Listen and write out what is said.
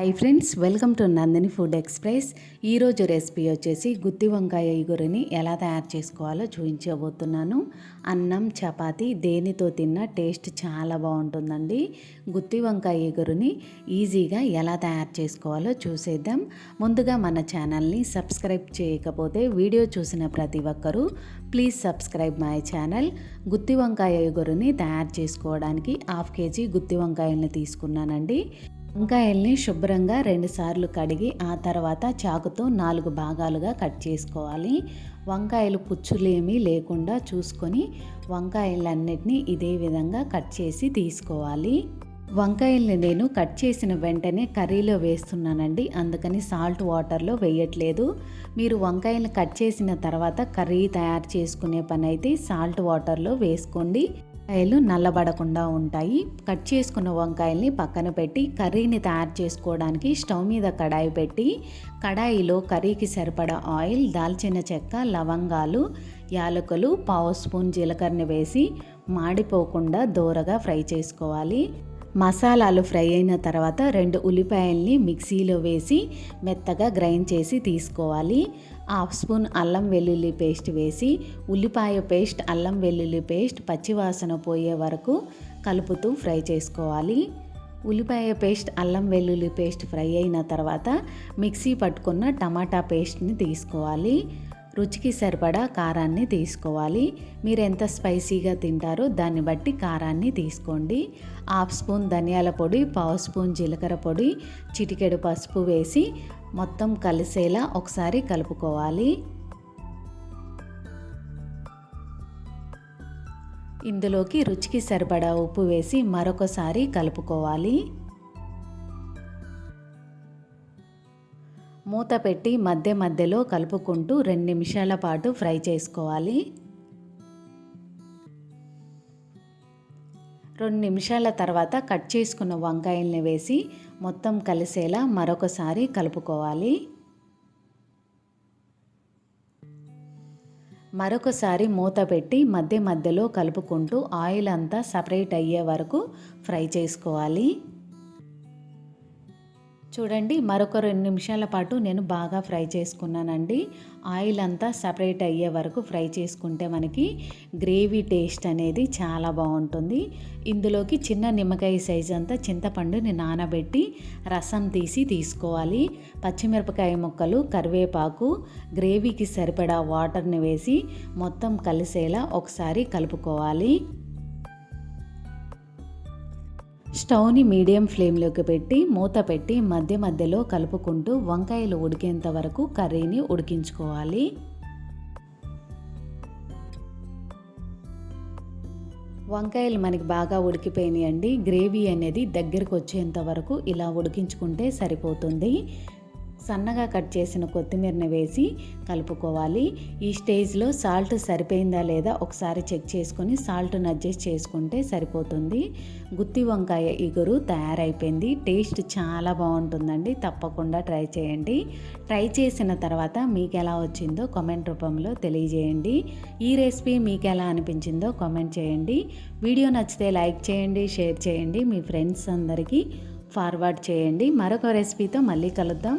Hi friends welcome to Nandini food express ఈరోజు recipe వచ్చేసి గుత్తి వంకాయ ఇగురిని ఎలా తయారు చేసుకోవాలో చూపించబోతున్నాను. అన్నం చపాతి దేనితో తిన్నా టేస్ట్ చాలా బాగుంటుందండి. గుత్తి వంకాయ ఇగురుని ఈజీగా ఎలా తయారు చేసుకోవాలో చూసేద్దాం. ముందుగా మన ఛానల్ని సబ్స్క్రైబ్ చేయకపోతే వీడియో చూసిన ప్రతి ఒక్కరూ ప్లీజ్ సబ్స్క్రైబ్ మై ఛానల్ గుత్తి వంకాయ ఇగురుని తయారు చేసుకోవడానికి హాఫ్ కేజీ గుత్తి వంకాయలను తీసుకున్నానండి. వంకాయల్ని శుభ్రంగా రెండుసార్లు కడిగి ఆ తర్వాత చాకుతో నాలుగు భాగాలుగా కట్ చేసుకోవాలి. వంకాయలు పుచ్చులేమీ లేకుండా చూసుకొని వంకాయలన్నిటినీ ఇదే విధంగా కట్ చేసి తీసుకోవాలి. వంకాయల్ని నేను కట్ చేసిన వెంటనే కర్రీలో వేస్తున్నానండి. అందుకని సాల్ట్ వాటర్లో వేయట్లేదు. మీరు వంకాయలు కట్ చేసిన తర్వాత కర్రీ తయారు చేసుకునే పని అయితే సాల్ట్ వాటర్లో వేసుకోండి. వంకాయలు నల్లబడకుండా ఉంటాయి. కట్ చేసుకున్న వంకాయల్ని పక్కన పెట్టి కర్రీని తయారు చేసుకోవడానికి స్టవ్ మీద కడాయి పెట్టి కడాయిలో కర్రీకి సరిపడా ఆయిల్ దాల్చిన చెక్క లవంగాలు యాలకులు పావు స్పూన్ జీలకర్రని వేసి మాడిపోకుండా దోరగా ఫ్రై చేసుకోవాలి. మసాలాలు ఫ్రై అయిన తర్వాత రెండు ఉల్లిపాయల్ని మిక్సీలో వేసి మెత్తగా గ్రైండ్ చేసి తీసుకోవాలి. హాఫ్ స్పూన్ అల్లం వెల్లుల్లి పేస్ట్ వేసి ఉల్లిపాయ పేస్ట్ అల్లం వెల్లుల్లి పేస్ట్ పచ్చివాసన పోయే వరకు కలుపుతూ ఫ్రై చేసుకోవాలి. ఉల్లిపాయ పేస్ట్ అల్లం వెల్లుల్లి పేస్ట్ ఫ్రై అయిన తర్వాత మిక్సీ పట్టుకున్న టమాటా పేస్ట్ని తీసుకోవాలి. రుచికి సరిపడా కారాన్ని తీసుకోవాలి. మీరు ఎంత స్పైసీగా తింటారో దాన్ని బట్టి కారాన్ని తీసుకోండి. హాఫ్ స్పూన్ ధనియాల పొడి పావు స్పూన్ జీలకర్ర పొడి చిటికెడు పసుపు వేసి మొత్తం కలిసేలా ఒకసారి కలుపుకోవాలి. ఇందులోకి రుచికి సరిపడా ఉప్పు వేసి మరొకసారి కలుపుకోవాలి. మూత పెట్టి మధ్య మధ్యలో కలుపుకుంటూ రెండు నిమిషాల పాటు ఫ్రై చేసుకోవాలి. రెండు నిమిషాల తర్వాత కట్ చేసుకున్న వంకాయల్ని వేసి మొత్తం కలిసేలా మరొకసారి కలుపుకోవాలి. మరొకసారి మూత పెట్టి మధ్య మధ్యలో కలుపుకుంటూ ఆయిల్ అంతా సపరేట్ అయ్యే వరకు ఫ్రై చేసుకోవాలి. చూడండి మరొక రెండు నిమిషాల పాటు నేను బాగా ఫ్రై చేసుకున్నానండి. ఆయిల్ అంతా సపరేట్ అయ్యే వరకు ఫ్రై చేసుకుంటే మనకి గ్రేవీ టేస్ట్ అనేది చాలా బాగుంటుంది. ఇందులోకి చిన్న నిమ్మకాయ సైజ్ అంతా చింతపండుని నానబెట్టి రసం తీసి తీసుకోవాలి. పచ్చిమిరపకాయ ముక్కలు కరివేపాకు గ్రేవీకి సరిపడా వాటర్ని వేసి మొత్తం కలిసేలా ఒకసారి కలుపుకోవాలి. స్టవ్ని మీడియం ఫ్లేమ్లోకి పెట్టి మూత పెట్టి మధ్య మధ్యలో కలుపుకుంటూ వంకాయలు ఉడికేంత వరకు కర్రీని ఉడికించుకోవాలి. వంకాయలు మనకి బాగా ఉడికిపోయినాయండి. గ్రేవీ అనేది దగ్గరకు వచ్చేంత వరకు ఇలా ఉడికించుకుంటే సరిపోతుంది. సన్నగా కట్ చేసిన కొత్తిమీరని వేసి కలుపుకోవాలి. ఈ స్టేజ్లో సాల్ట్ సరిపోయిందా లేదా ఒకసారి చెక్ చేసుకొని సాల్ట్ను అడ్జస్ట్ చేసుకుంటే సరిపోతుంది. గుత్తి వంకాయ ఇగురు తయారైపోయింది. టేస్ట్ చాలా బాగుంటుందండి. తప్పకుండా ట్రై చేయండి. ట్రై చేసిన తర్వాత మీకు ఎలా వచ్చిందో కామెంట్ రూపంలో తెలియజేయండి. ఈ రెసిపీ మీకు ఎలా అనిపించిందో కామెంట్ చేయండి. వీడియో నచ్చితే లైక్ చేయండి షేర్ చేయండి. మీ ఫ్రెండ్స్ అందరికీ ఫార్వర్డ్ చేయండి. మరొక రెసిపీతో మళ్ళీ కలుద్దాం.